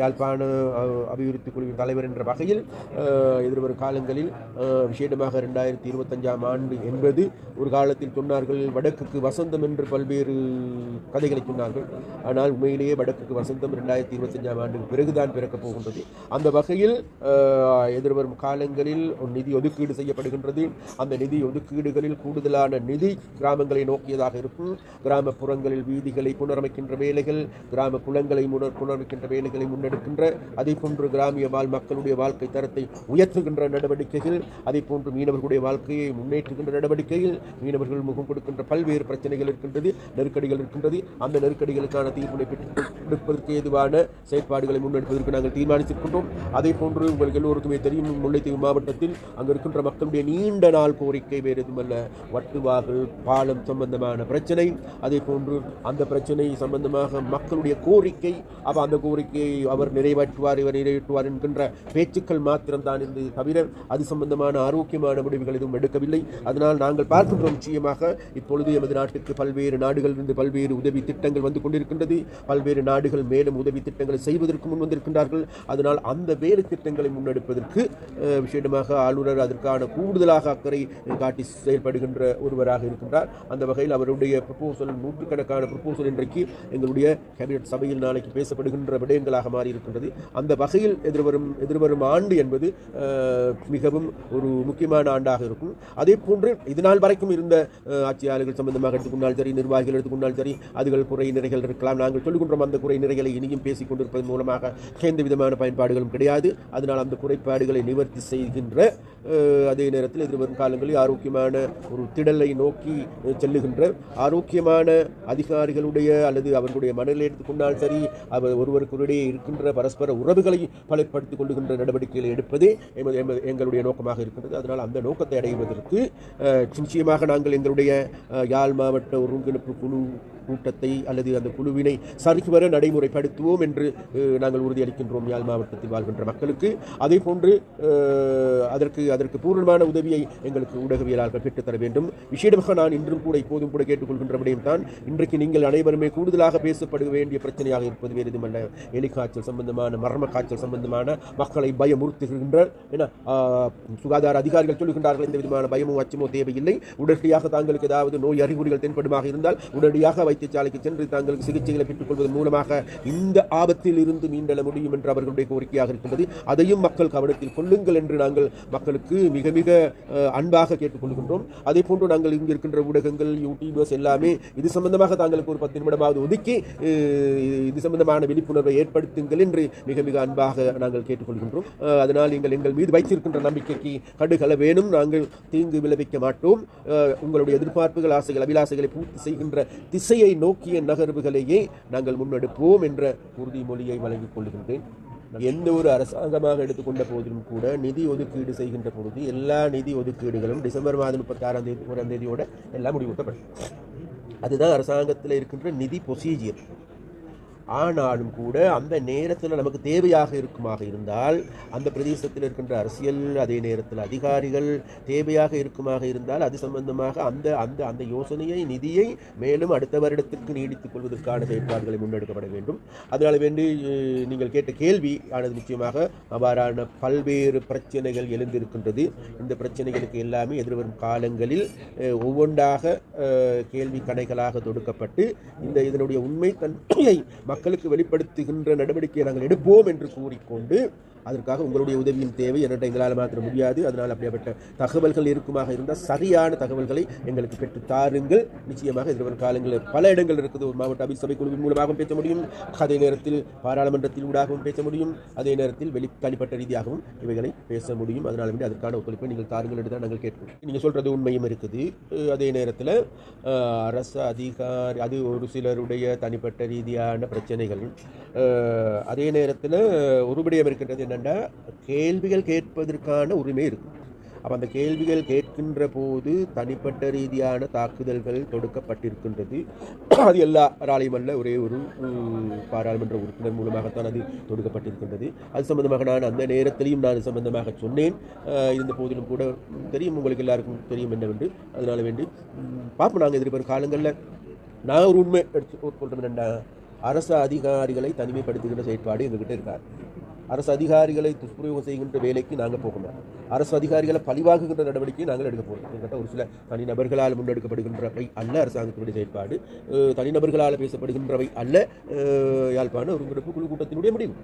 யாழ்ப்பாண அபிவிருத்தி குழுவின் தலைவர் என்ற வகையில் எதிர்வரும் காலங்களில் விசேடமாக ரெண்டாயிரத்தி இருபத்தஞ்சாம் ஆண்டு என்பது ஒரு காலத்தில் சொன்னார்கள் வடக்குக்கு வசந்தம் என்று பல்வேறு கதைகளை சொன்னார்கள். ஆனால் உண்மையிலேயே வடக்குக்கு வசந்தம் ரெண்டாயிரத்தி இருபத்தஞ்சாம் ஆண்டுக்கு பிறகுதான் பிறக்கப் போகின்றது. அந்த வகையில் எதிர்வரும் காலங்களில் நிதி ஒதுக்கீடு செய்யப்படுகின்றது. அந்த நிதி ஒதுக்கீடுகளில் கூடுதலான நிதி கிராமங்களை நோக்கியதாக இருக்கும். கிராமப்புறங்களில் வீதிகளை புனரமைக்கின்ற வேலைகள் கிராம குளங்களை புனரமைக்கின்ற புனரமைக்கின்ற வேலைகளை முன்னெடுக்கின்ற அதே போன்று கிராமிய வாழ் மக்களுடைய வாழ்க்கை தரத்தை உயர்த்துகின்ற நடவடிக்கைகள் அதே போன்று மீனவர்களுடைய வாழ்க்கையை முன்னேற்றுகின்ற நடவடிக்கையில் மீனவர்கள் முகம் கொடுக்கின்ற பல்வேறு பிரச்சனைகள் இருக்கின்றது நெருக்கடிகள் இருக்கின்றது. அந்த நெருக்கடிகளுக்கான தீர்ப்பினை பெற்றெடுப்பதற்கு ஏதுவான செயற்பாடுகளை முன்னெடுப்பதற்கு நாங்கள் தீர்மானித்திருக்கின்றோம். அதே போன்று உங்களுக்கு எல்லோருக்குமே தெரியும் முல்லைத்தீவு மாவட்டத்தில் அங்கு இருக்கின்ற மக்களுடைய நீண்ட நாள் கோரிக்கை வேறு எதுவுமல்ல. வட்டுவாகல் பாலம் சம்பந்தமான பிரச்சனை அதே போன்று அந்த பிரச்சனை சம்பந்தமாக மக்களுடைய கோரிக்கை அப்போ அந்த கோரிக்கை நம்பிக்கையை அவர் நிறைவேற்றுவார் இவர் நிறைவேற்றுவார் என்கின்ற பேச்சுக்கள் மாத்திரம்தான் இருந்தது தவிர அது சம்பந்தமான ஆரோக்கியமான முடிவுகள் எதுவும் எடுக்கவில்லை. அதனால் நாங்கள் பார்க்கின்றோம் நிச்சயமாக. இப்பொழுது எமது நாட்டுக்கு பல்வேறு நாடுகளிலிருந்து பல்வேறு உதவி திட்டங்கள் வந்து கொண்டிருக்கின்றது. பல்வேறு நாடுகள் மேலும் உதவி திட்டங்களை செய்வதற்கு முன் வந்திருக்கின்றார்கள். அதனால் அந்த வேறு திட்டங்களை முன்னெடுப்பதற்கு விஷயமாக ஆளுநர் அதற்கான கூடுதலாக அக்கறை காட்டி செயல்படுகின்ற ஒருவராக இருக்கின்றார். அந்த வகையில் அவருடைய ப்ரப்போசல் நூற்றுக்கணக்கான ப்ரப்போசல் இன்றைக்கு எங்களுடைய கேபினட் சபையில் நாளைக்கு பேசப்படுகின்ற விடயங்களாக மாறி இருக்கின்றது அந்த வகையில் எதிர்வரும் எதிர்வரும் ஆண்டு என்பது மிகவும் ஒரு முக்கியமான ஆண்டாக இருக்கும். அதே போன்று இதனால் வரைக்கும் இருந்த ஆட்சியாளர்கள் சம்பந்தமாக எடுத்துக்கொண்டால் சரி நிர்வாகிகள் எடுத்துக்கொண்டால் சரி அதுகள் குறை நிறைகள் இருக்கலாம். நாங்கள் சொல்லுகின்றோம் அந்த குறை நிறைகளை இனியும் பேசிக் கொண்டிருப்பதன் மூலமாக எந்த விதமான பயன்பாடுகளும் கிடையாது. அதனால் அந்த குறைபாடுகளை நிவர்த்தி செய்கின்ற அதே நேரத்தில் எதிர்வரும் காலங்களில் ஆரோக்கியமான ஒரு திடலை நோக்கி செல்லுகின்ற ஆரோக்கியமான அதிகாரிகளுடைய அல்லது அவர்களுடைய மனநிலை எடுத்துக்கொண்டால் சரி அவர் ஒருவருக்குடைய இருக்கின்ற பரஸ்பர உறவுகளை பலப்படுத்திக் கொள்ளுகின்ற நடவடிக்கைகளை எடுப்பதே எங்களுடைய நோக்கமாக இருக்கின்றது அதனால் அந்த நோக்கத்தை அடைவதற்கு நிச்சயமாக நாங்கள் எங்களுடைய யாழ் மாவட்ட ஒருங்கிணைப்பு குழு கூட்டத்தை அல்லது அந்த குழுவினை சரிவர நடைமுறைப்படுத்துவோம் என்று நாங்கள் உறுதியளிக்கின்றோம். யாழ் மாவட்டத்தில் வாழ்கின்ற மக்களுக்கு. அதே போன்று அதற்கு அதற்கு பூர்ணமான உதவியை எங்களுக்கு ஊடகவியலாளர்கள் பெற்றுத்தர வேண்டும். விசேடமாக நான் இன்றும் கூட இப்போதும் கூட கேட்டுக்கொள்கின்ற விடயம் தான் இன்றைக்கு நீங்கள் அனைவருமே கூடுதலாக பேசப்பட வேண்டிய பிரச்சனையாக இருப்பது வேறு எதுமல்ல எலிக்காய்ச்சல் சம்பந்தமான மர்ம காய்ச்சல் சம்பந்தமான மக்களை பயமுறுத்துகின்ற என சுகாதார அதிகாரிகள் சொல்லுகின்றார்கள் எந்த விதமான பயமோ அச்சமோ தேவையில்லை. உடனடியாக தாங்களுக்கு ஏதாவது நோய் அறிகுறிகள் தென்படுமாக இருந்தால் உடனடியாக வைத்தியசாலைக்கு சென்று தாங்களுக்கு சிகிச்சைகளை பெற்றுக் கொள்வதன் மூலமாக இந்த ஆபத்தில் இருந்து மீண்டெழ முடியும் என்று அவர்களுடைய கோரிக்கையாக இருக்கின்றது. அதையும் மக்கள் கவனத்தில் கொள்ளுங்கள் என்று நாங்கள் மக்களுக்கு மிக மிக அன்பாக கேட்டுக்கொள்கின்றோம் அதே போன்று நாங்கள் இங்கு இருக்கின்ற ஊடகங்கள் யூடியூபர்ஸ் எல்லாமே இது சம்பந்தமாக தாங்களுக்கு ஒரு பத்து நிமிடமாவது ஒதுக்கி இது சம்பந்தமான விழிப்புணர்வை ஏற்படுத்துங்கள் என்று மிக மிக அன்பாக நாங்கள் கேட்டுக்கொள்கின்றோம். அதனால் நீங்கள் எங்கள் மீது வைத்திருக்கின்ற நம்பிக்கைக்கு கடுகள வேணும். நாங்கள் தீங்கு விளைவிக்க மாட்டோம். உங்களுடைய எதிர்பார்ப்புகள் ஆசைகள் அபிலாசைகளை பூர்த்தி செய்கின்ற திசையை நோக்கிய நகர்வுகளையே நாங்கள் முன்னெடுப்போம் என்ற உறுதிமொழியை வழங்கிக் கொள்கின்றேன். எந்த ஒரு அரசாங்கமாக எடுத்துக்கொண்ட போதிலும் கூட நிதி ஒதுக்கீடு செய்கின்ற பொழுது எல்லா நிதி ஒதுக்கீடுகளும் டிசம்பர் மாதம் முப்பத்தி ஆறாம் தேதி ஓராம் தேதியோட எல்லாம் முடிவூட்டப்படும் அதுதான் அரசாங்கத்தில் இருக்கின்ற நிதி ப்ரொசீஜியர் ஆனாலும் கூட அந்த நேரத்தில் நமக்கு தேவையாக இருக்குமாக இருந்தால் அந்த பிரதேசத்தில் இருக்கின்ற அரசியல் அதே நேரத்தில் அதிகாரிகள் தேவையாக இருக்குமாக இருந்தால் அது சம்பந்தமாக அந்த அந்த அந்த யோசனையை நிதியை மேலும் அடுத்த வருடத்திற்கு நீடித்துக் கொள்வதற்கான செயற்பாடுகளை முன்னெடுக்கப்பட வேண்டும். அதனால் வேண்டி நீங்கள் கேட்ட கேள்வி ஆனது நிச்சயமாக அவ்வாறான பல்வேறு பிரச்சனைகள் எழுந்திருக்கின்றது. இந்த பிரச்சனைகளுக்கு எல்லாமே எதிர்வரும் காலங்களில் ஒவ்வொன்றாக கேள்வி கணைகளாக தொடுக்கப்பட்டு இந்த இதனுடைய உண்மை தன்மையை மக்களுக்கு வெளிப்படுத்துகின்ற நடவடிக்கையை நாங்கள் எடுப்போம் என்று கூறிக்கொண்டு அதற்காக உங்களுடைய உதவியின் தேவை என்கிட்ட எங்களால் மாற்ற முடியாது. அதனால் அப்படியாப்பட்ட தகவல்கள் இருக்குமாக இருந்தால் சரியான தகவல்களை எங்களுக்கு பெற்று தாருங்கள். நிச்சயமாக எதிர்வரும் காலங்களில் பல இடங்கள் இருக்குது. ஒரு மாவட்ட அபிசபை குழுவின் மூலமாகவும் பேச முடியும். அதே நேரத்தில் பாராளுமன்றத்தில் ஊடாகவும் பேச முடியும். அதே நேரத்தில் வெளி தனிப்பட்ட ரீதியாகவும் இவைகளை பேச முடியும். அதனால் வேண்டி அதற்கான ஒத்துழைப்பை நீங்கள் தாருங்கள் என்று தான் நாங்கள் கேட்போம் நீங்கள் சொல்கிறது உண்மையும் இருக்குது. அதே நேரத்தில் அரசு அதிகாரி அது ஒரு சிலருடைய தனிப்பட்ட ரீதியான பிரச்சனைகள். அதே நேரத்தில் ஒருபடியாக இருக்கின்றது என்னென்னா? கேள்விகள் கேட்பதற்கான உரிமை இருக்கும். அப்போ அந்த கேள்விகள் கேட்கின்ற போது தனிப்பட்ட ரீதியான தாக்குதல்கள் தொடுக்கப்பட்டிருக்கின்றது. அது எல்லாராலையும் அல்ல ஒரே ஒரு பாராளுமன்ற உறுப்பினர் மூலமாகத்தான் அது தொடுக்கப்பட்டிருக்கின்றது. அது சம்பந்தமாக நான் அந்த நேரத்திலையும் நான் சம்பந்தமாக சொன்னேன். இருந்த போதிலும் கூட தெரியும் உங்களுக்கு எல்லாருக்கும் தெரியும் என்னவென்று. அதனால வேண்டி பார்ப்போம். நாங்கள் எதிர்பார்க்கும் காலங்களில் நான் ஒரு உண்மை எடுத்து சொல்கிறேன் அரசு அதிகாரிகளை தனிமைப்படுத்துகின்ற செயற்பாடு எங்ககிட்ட இருக்கார் அரசு அதிகாரிகளை துஷ்பிரயோகம் செய்கின்ற வேலைக்கு நாங்கள் போகணும் அரசு அதிகாரிகளை பழிவாகுகின்ற நடவடிக்கையை நாங்கள் எடுக்க போகிறோம் கிட்டத்தட்ட ஒரு சில தனிநபர்களால் முன்னெடுக்கப்படுகின்றவை அல்ல அரசாங்கத்தினுடைய செயல்பாடு. தனிநபர்களால் பேசப்படுகின்றவை அல்ல யாழ்ப்பாண ஒருங்கிணைப்பு குழு கூட்டத்தினுடைய முடிவு.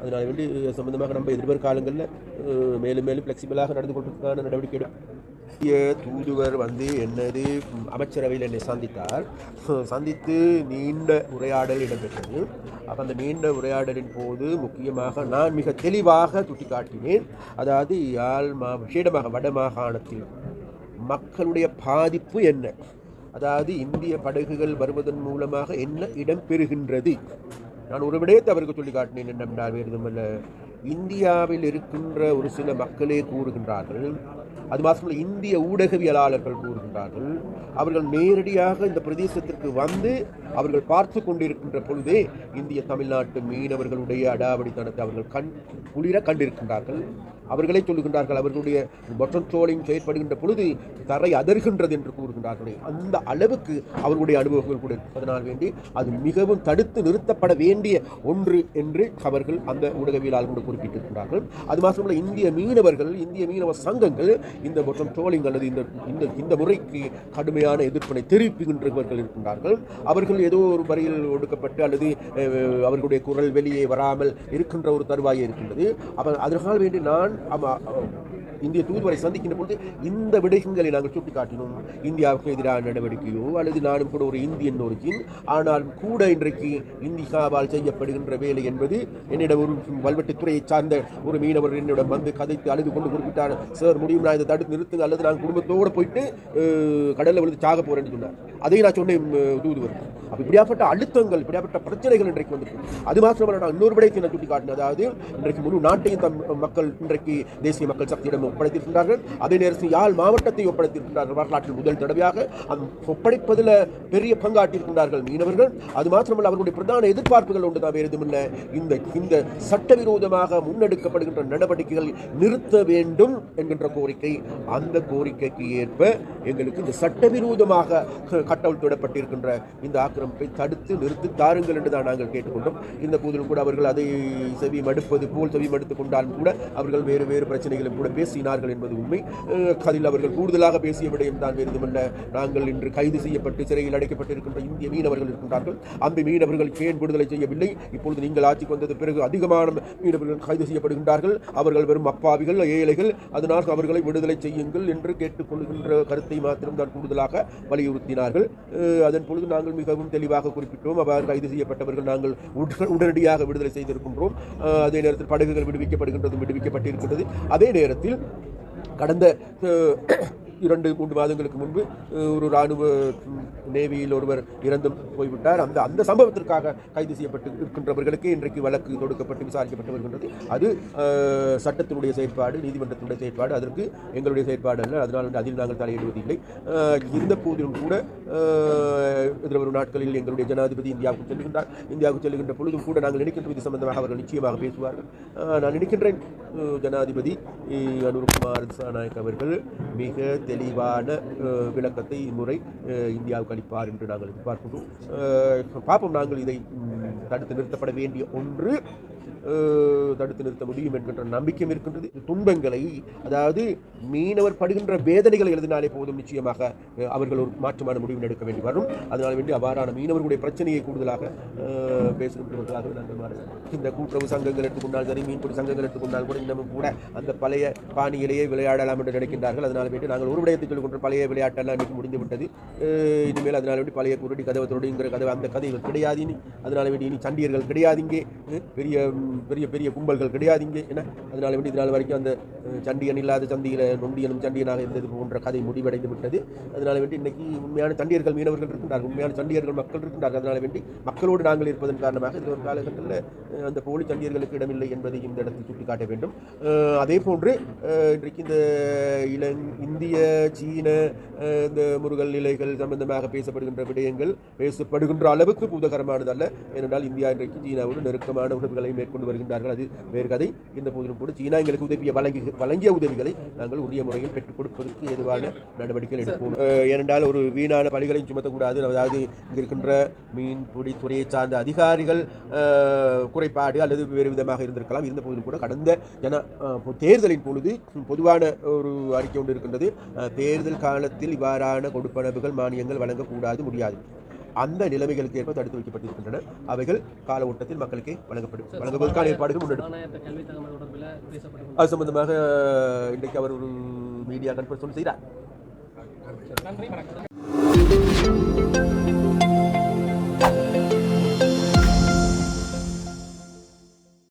அதனால் வேண்டி சம்பந்தமாக நம்ம எதிர்வரும் காலங்களில் மேலும் மேலும் ஃப்ளெக்சிபிளாக நடந்து கொள்வதற்கான நடவடிக்கை எடுக்கும் இந்திய தூதுவர் வந்து என்னது அமைச்சரவையில் என்னை சந்தித்தார். சந்தித்து நீண்ட உரையாடல் இடம்பெற்றது. அப்போ அந்த நீண்ட உரையாடலின் போது முக்கியமாக நான் மிக தெளிவாக சுட்டிக்காட்டினேன். அதாவது யாழ் மா விஷேடமாக வட மாகாணத்தில் மக்களுடைய பாதிப்பு என்ன? அதாவது இந்திய படகுகள் வருவதன் மூலமாக என்ன இடம்பெறுகின்றது நான் ஒரு விடயத்தை அவருக்கு சொல்லி காட்டினேன் என்னென்றால் வேறு இந்தியாவில் இருக்கின்ற ஒரு சில மக்களே கூறுகின்றார்கள் அது மாத்திரமல்ல இந்திய ஊடகவியலாளர்கள் கூறுகின்றார்கள் அவர்கள் நேரடியாக இந்த பிரதேசத்திற்கு வந்து அவர்கள் பார்த்து கொண்டிருக்கின்ற பொழுதே இந்திய தமிழ்நாட்டு மீனவர்களுடைய அடாவடித்தனத்தை அவர்கள் கண் குளிர கண்டிருக்கின்றார்கள். அவர்களே சொல்லுகின்றார்கள் அவர்களுடைய பொட்டன் ட்ரோலிங் செயற்படுகின்ற பொழுது தரை அதர்கின்றது என்று கூறுகின்றார்கள். அந்த அளவுக்கு அவர்களுடைய அனுபவங்கள் கூட இருக்கு. அதனால் வேண்டி அது மிகவும் தடுத்து நிறுத்தப்பட வேண்டிய ஒன்று என்று அவர்கள் அந்த ஊடகவியலாளர்கள் குறிப்பிட்டிருக்கிறார்கள் அது மாத்திரமல்ல இந்திய மீனவர்கள் இந்திய மீனவ சங்கங்கள் இந்த மற்றும் ட்ரோலிங் அல்லது இந்த இந்த இந்த முறைக்கு கடுமையான எதிர்ப்பினை தெரிவிக்கின்றவர்கள் இருக்கின்றார்கள். அவர்கள் ஏதோ ஒரு வரியில் ஒடுக்கப்பட்டு அல்லது அவர்களுடைய குரல் வெளியே வராமல் இருக்கின்ற ஒரு தருவாயே இருக்கின்றது. அவர் அதற்காக வேண்டி நான் இந்திய தூதுவரை சந்திக்கின்ற பொழுது இந்த விடயங்களை நாங்கள் சுட்டிக்காட்டினோம். இந்தியாவுக்கு எதிரான நடவடிக்கையோ அல்லது நானும் கூட ஒரு இந்தியன் ஒரிஜின் ஆனால் கூட இன்றைக்கு இந்தியாவால் செய்யப்படுகின்ற வேலை என்பது என்னிடம் ஒரு வல்வெட்டுத்துறையை சார்ந்த ஒரு மீனவர் என்னிடம் வந்து கதைத்து அழுது கொண்டு குறிப்பிட்டார். சார் முடியும்? நான் இதை தடுத்து நிறுத்துங்க அல்லது நான் குடும்பத்தோடு போயிட்டு கடலில் விழுந்து சாக போகிறேன்னு சொன்னார். அதையும் நான் சொன்னேன் தூதுவர். இப்படியாப்பட்ட அழுத்தங்கள் இப்படியாப்பட்ட பிரச்சனைகள் இன்றைக்கு வந்திருக்கு அது மாத்திரமல்ல நான் இன்னொரு விடயத்தை நான் சுட்டிக்காட்டினேன். அதாவது இன்றைக்கு முழு நாட்டையும் தம் மக்கள் இன்றைக்கு தேசிய மக்கள் சக்தியிடம் ஒப்படைத்திருக்கின்றார்கள் அதே நேரத்தில் யாழ் மாவட்டத்தை ஒப்படைத்திருக்கின்றார்கள் வரலாற்றில் முதல் தடவையாக அது ஒப்படைப்பதில் பெரிய பங்காற்றியிருக்கின்றார்கள் மீனவர்கள். அது மாத்திரமல்ல அவர்களுடைய பிரதான எதிர்பார்ப்புகள் ஒன்று தான் வேறு எதுவுமில்லை இந்த இந்த சட்டவிரோதமாக முன்னெடுக்கப்படுகின்ற நடவடிக்கைகள் நிறுத்த வேண்டும் என்கின்ற கோரிக்கை அந்த கோரிக்கைக்கு ஏற்ப எங்களுக்கு இந்த சட்டவிரோதமாக கட்டவிழ்த்திடப்பட்டிருக்கின்ற இந்த ஆக்கிரமிப்பை தடுத்து நிறுத்தி தாருங்கள் என்று தான் நாங்கள் கேட்டுக்கொண்டோம். இந்த போதிலும் கூட அவர்கள் அதை செவி மடுப்பது போல் செவி மடுத்துக் கொண்டாலும் கூட அவர்கள் வேறு வேறு பிரச்சனைகளும் கூட பேசினார்கள் என்பது உண்மை. அதில் அவர்கள் கூடுதலாக பேசிய விடயம் தான் வேறு நாங்கள் இன்று கைது செய்யப்பட்டு சிறையில் அடைக்கப்பட்டிருக்கின்ற இந்திய மீனவர்கள் இருக்கின்றார்கள். அந்த மீனவர்கள் ஏன் விடுதலை செய்யவில்லை. இப்பொழுது நீங்கள் ஆட்சிக்கு வந்தது பிறகு அதிகமான மீனவர்கள் கைது செய்யப்படுகின்றார்கள். அவர்கள் வெறும் அப்பாவிகள் ஏழைகள். அதனால் அவர்களை விடுதலை செய்யுங்கள் என்று கேட்டுக்கொள்கின்ற கருத்தை மாத்திரம் தான் கூடுதலாக வலியுறுத்தினார்கள். அதன் பொழுது நாங்கள் மிகவும் தெளிவாக குறிப்பிட்டோம் அவ்வாறு கைது செய்யப்பட்டவர்கள் நாங்கள் உடனடியாக விடுதலை செய்திருக்கின்றோம். அதே நேரத்தில் படகுகள் விடுவிக்கப்படுகின்றதும் விடுவிக்கப்பட்டிருக்கின்றது. அதே நேரத்தில் கடந்த இரண்டு மூன்று மாதங்களுக்கு முன்பு ஒரு இராணுவ நேவியில் ஒருவர் இறந்தும் போய்விட்டார். அந்த அந்த சம்பவத்திற்காக கைது செய்யப்பட்டு இருக்கின்றவர்களுக்கு இன்றைக்கு வழக்கு தொடுக்கப்பட்டு விசாரிக்கப்பட்டு வருகின்றது. அது சட்டத்தினுடைய செயற்பாடு நீதிமன்றத்தினுடைய செயற்பாடு அதற்கு எங்களுடைய செயற்பாடு அல்ல. அதனால் வந்து அதில் நாங்கள் தலையிடுவதில்லை. இருந்த போதிலும் கூட இதில் எதிர்வரும் நாட்களில் எங்களுடைய ஜனாதிபதி இந்தியாவுக்கு செல்கின்றார். இந்தியாவுக்கு செல்கின்ற பொழுதும் கூட நாங்கள் நினைக்கின்ற இது சம்பந்தமாக அவர்கள் நிச்சயமாக பேசுவார்கள். நான் நினைக்கின்றேன். ஜனாதிபதி அனுர்குமார் திசாநாயக் அவர்கள் மிக தெளிவான விளக்கத்தை இம்முறை இந்தியாவுக்கு அளிப்பார் என்று நாங்கள் எதிர்பார்க்கிறோம். பார்ப்போம் நாங்கள் இதை தடுத்து நிறுத்தப்பட வேண்டிய ஒன்று தடுத்து நிறுத்த முடியும் என்கின்ற நம்பிக்கையும் இருக்கின்றது. துன்பங்களை அதாவது மீனவர் படுகின்ற வேதனைகளை எழுதினாலே போதும் நிச்சயமாக அவர்கள் ஒரு மாற்றமான முடிவு எடுக்க வேண்டி வரும். அதனால் வேண்டி அவ்வாறான மீனவர்களுடைய பிரச்சனையை கூடுதலாக பேசுகின்றவர்களாக நாங்கள் மாற இந்த கூட்டுறவு சங்கங்கள் எடுத்துக்கொண்டால் சரி மீன்பிடி சங்கங்கள் எடுத்துக்கொண்டால் கூட இன்னமும் கூட அந்த பழைய பாணியிலேயே விளையாடலாம் என்று நினைக்கின்றார்கள். அதனால் வேண்டி நாங்கள் ஒரு விடயத்தை சொல்லிக்கொண்டு பழைய விளையாட்டெல்லாம் இன்னைக்கு முடிந்து விட்டது இனிமேல் அதனால் வேண்டி பழைய குருடி கதவை தொடங்குகிற கதவை அந்த கதைகள் கிடையாது இனி. வேண்டி இனி சண்டியர்கள் கிடையாது இங்கே. பெரிய பெரிய பெரிய கும்பல்கள் கிடையாது இங்கே. என்ன? அதனால் வேண்டி இதனால் வரைக்கும் அந்த சண்டியன் இல்லாத சந்தியில் நொண்டியனும் சண்டியனாக இருந்தது போன்ற கதை முடிவடைந்து விட்டது. அதனால் வேண்டி இன்றைக்கி உண்மையான சண்டியர்கள் மீனவர்கள் இருக்கின்றார்கள். உண்மையான சண்டியர்கள் மக்கள் இருக்கின்றார்கள். அதனால் வேண்டி மக்களோடு நாங்கள் இருப்பதன் காரணமாக இது ஒரு காலகட்டத்தில் அந்த போலி சண்டியர்களுக்கு இடமில்லை என்பதை இந்த இடத்தில் சுட்டிக்காட்ட வேண்டும். அதே போன்று இன்றைக்கு இந்த இளங் இந்திய சீன இந்த முருகல் நிலைகள் சம்பந்தமாக பேசப்படுகின்ற விடயங்கள் பேசப்படுகின்ற அளவுக்கு பூதகரமானதல்ல. ஏனென்றால் இந்தியா இன்றைக்கு சீனாவோடு நெருக்கமான உறவுகளை மேற்கொண்டு கொண்டு வருகின்றார்கள். அது வேறு கதை. இந்த போதிலும் கூட சீனா எங்களுக்கு உதவிய வழங்கி வழங்கிய உதவிகளை நாங்கள் உரிய முறையில் பெற்றுக் கொடுப்பதற்கு எதுவான நடவடிக்கைகள் எடுப்போம். ஏனென்றால் ஒரு வீணான பலிகளையும் சுமத்தக்கூடாது. அதாவது இருக்கின்ற மீன்பிடி துறையை சார்ந்த அதிகாரிகள் குறைபாடு அல்லது வேறு விதமாக இருந்திருக்கலாம். இருந்த போதிலும் கூட கடந்த ஜன தேர்தலின் பொழுது பொதுவான ஒரு அறிக்கை ஒன்று இருக்கின்றது. தேர்தல் காலத்தில் இவ்வாறான கொடுப்பனவுகள் மானியங்கள் வழங்கக்கூடாது முடியாது. அந்த நிலைமைகளுக்கு ஏற்ப தடுத்து வைக்கப்பட்டிருக்கின்றன. அவைகள் கால ஓட்டத்தில் மக்களுக்கு வழங்கப்படும் வழங்குவதற்கான ஏற்பாடுகள் முன்னெடுக்கும். அது சம்பந்தமாக இன்றைக்கு அவர் ஒரு மீடியா கான்ஃபரன்ஸ் ஒன்று செய்கிறார் நன்றி வணக்கம்.